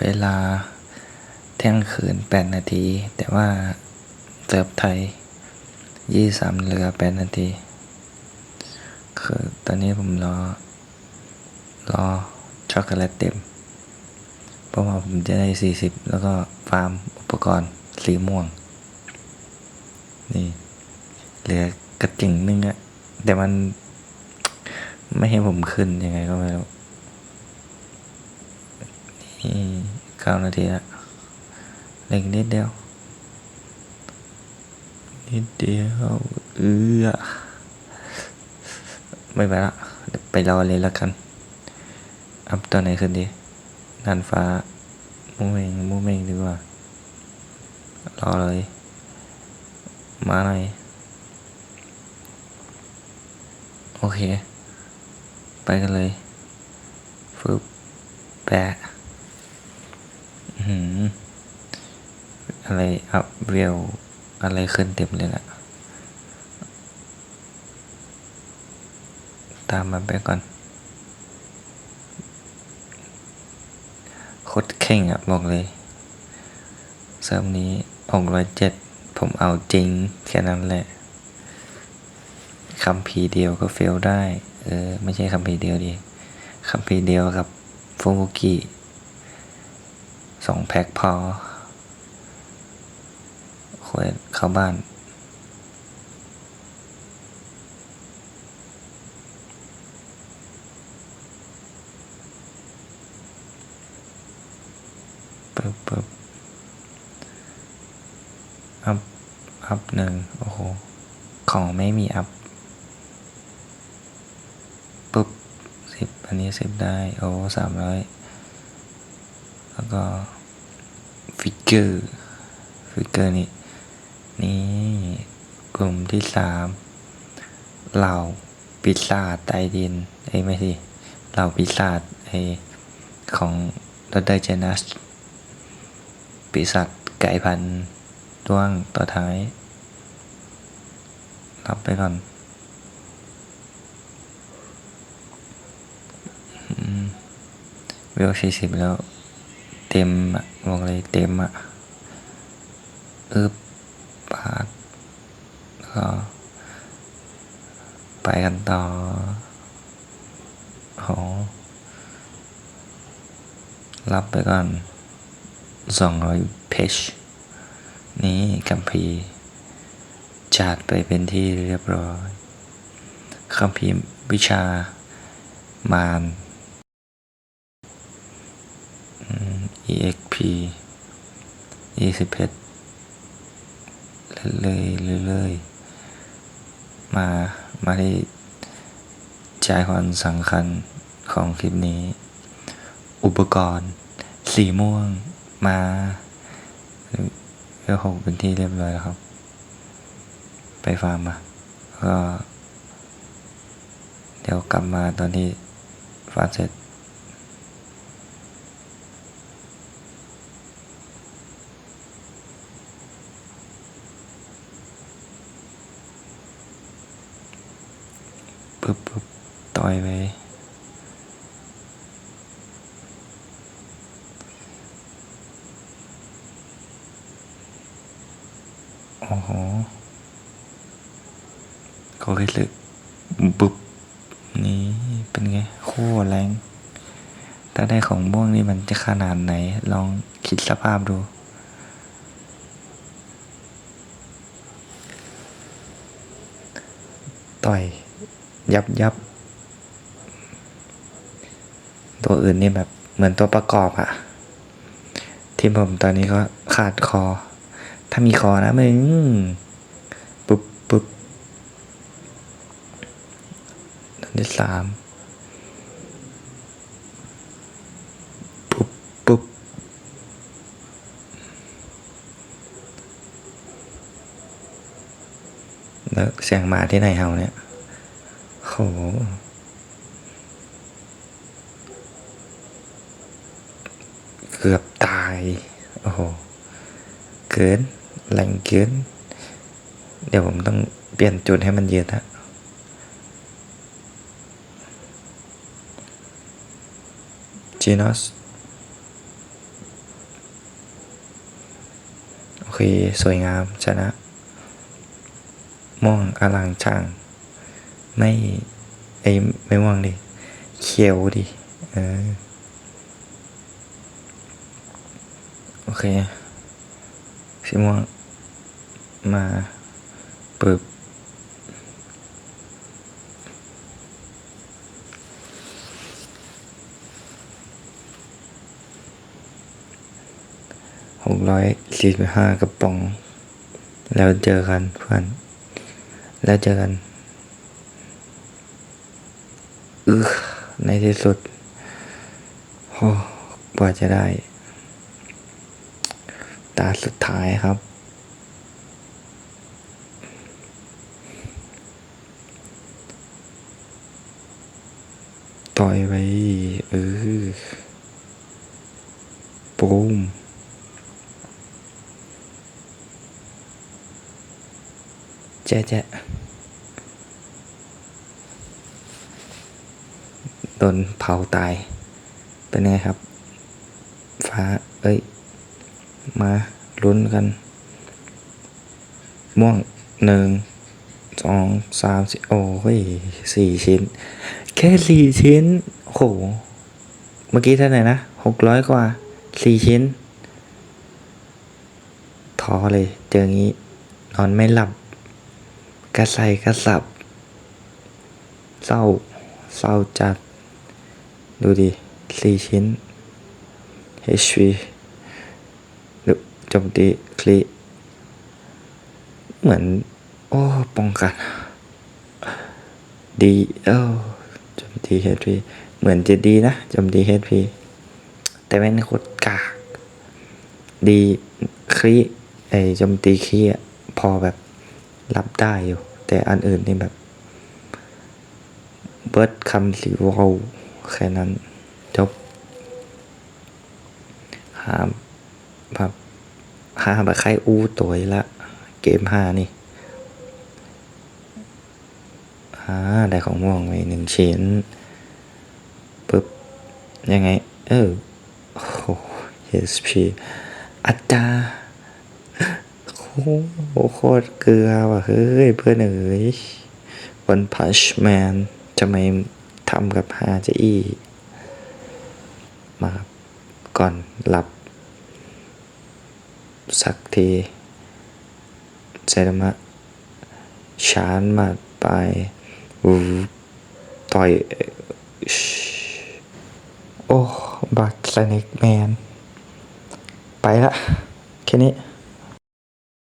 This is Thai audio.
เวลาเที่ยงคืนแปดนาที แต่ว่าเซิร์ฟไทยยี่สามเหลือแปดนาที คือตอนนี้ผมรอ รอช็อกโกแลตเต็ม เพราะว่าผมจะได้สี่สิบแล้วก็ฟาร์มอุปกรณ์สีม่วง นี่ เหลือกระจิ่งนึงอะแต่มันไม่ให้ผมขึ้นยังไงก็ไม่รู้ นี่ เก้านาทีละเล็กนิดเดียว นิดเดียว เอือไม่ไปละไปรอเลยแล้วกัน อัพตัวไหนขึ้นดีนันฟ้ามูเมงมูเมงดีกว่า รอเลย มาหน่อยโอเค ไปกันเลยฟึบแปะ อะไรอัพเรียวอะไรขึ้นเต็มเลยล่ะ ตามมันไปก่อนโคตรเข่งอะบอกเลย เซิร์ฟนี้หกร้อยเจ็ดผมเอาจริง แค่นั้นแหละคำพีเดียวก็เฟลได้ เออ ไม่ใช่คำพีเดียวดิคำพีเดียวกับฟูมุกิ สองแพ็คพอควรเข้าบ้านปึ๊บปึ๊บอัพ อัพหนึ่งโอ้โห ของไม่มีอัพปุ๊บสิบอันนี้สิบได้ โอ้สามร้อย ก็ฟิกเกอร์ฟิกเกอร์นี่นี่กลุ่มที่สามเหล่าปีศาจใต้ดินเอ้ไม่สิเหล่าปีศาจไอของดรเจนัสปีศาจไก่พันธุ์ด้วงต่อท้าย รับไปก่อนเวลสี่สิบแล้ว เต็มอะบอกเลยเต็มอะอึบปาดก็ไปกันต่อโหรับไปก่อนสองร้อยเพชนี่กัมพีจัดไปเป็นที่เรียบร้อยคัมภีร์วิชามาร EXP ยี่สิบเอ็ดเรื่อยๆเรื่อยๆมา มาที่ใจความสำคัญของคลิปนี้ อุปกรณ์ สีม่วง มาเพื่อหกเป็นที่เรียบร้อยแล้วครับ ไปฟาร์มมาก็ เดี๋ยวกลับมาตอนที่ฟาร์มเสร็จ ปึ๊บปึ๊บต่อยไปโอ้โหก็คิดเลยบึบนี่เป็นไงโคตรแรง ถ้าได้ของม่วงนี่มันจะขนาดไหน ลองคิดสภาพดูต่อย ยับยับ ตัวอื่นนี่แบบเหมือนตัวประกอบอะทีมผมตอนนี้ก็ขาดคอ ถ้ามีคอนะมึงปุ๊บปุ๊บตอนที่สามปุ๊บปุ๊บแล้วเสียงหมาที่ไหนเห่าเนี่ย โหเกือบตาย โอ้โห เกินแรงเกิน เดี๋ยวผมต้องเปลี่ยนจุดให้มันเยอะนะจีนอสโอเค สวยงามชนะ ม่วงอลังช่าง ไม่ไอไม่ม่วงดิเขียวดิเออโอเคสีม่วงมาปึบหกร้อยสี่สิบห้ากระป๋อง แล้วเจอกันเพื่อนแล้วเจอกัน ออในที่สุดโอ้กว่าจะได้ ตาสุดท้ายครับ ต่อยไปเออปูมแจ๊ะแจ๊ะ โดนเผาตาย เป็นไงครับ ฟ้า เอ้ย มาลุ้นกัน ม่วงหนึ่งสองสามสี่โอ้ยสี่ชิ้น แค่สี่ชิ้น โห เมื่อกี้เท่าไหร่นะหกร้อยกว่าสี่ชิ้นท้อเลยเจองี้ นอนไม่หลับ กระใสกระสับ เศร้า เศร้าจัด ดูดิสี่ชิ้น HV ดูจมตีคลิเหมือน โอ้ ป้องกัน ดีเอ้าจมตี HP เหมือนจะดีนะจมตี HP แต่แม่งโคตรกากดีคลีไอจมตีคลีอะพอแบบรับได้อยู่ แต่อันอื่นนี่แบบ เบิร์ดคำสีวอล แค่นั้นจบ หาแบบหาแบบใครอู้ตัวละเกมห้านี่อ่าได้ของม่วงไปหนึ่งชิ้นปึ๊บ ยังไง เออโอ้โห SP อัตราโอ้โหโคตรเกลือว่ะ เฮ้ย เพื่อนเอ๋ยวันพัชแมนทำไม ทำกับฮาเจอี้มาครับก่อนหลับ สักทีเซรามะชานมาไปวูต่อยโอ้ บักสเน็กแมน ไปละ แค่นี้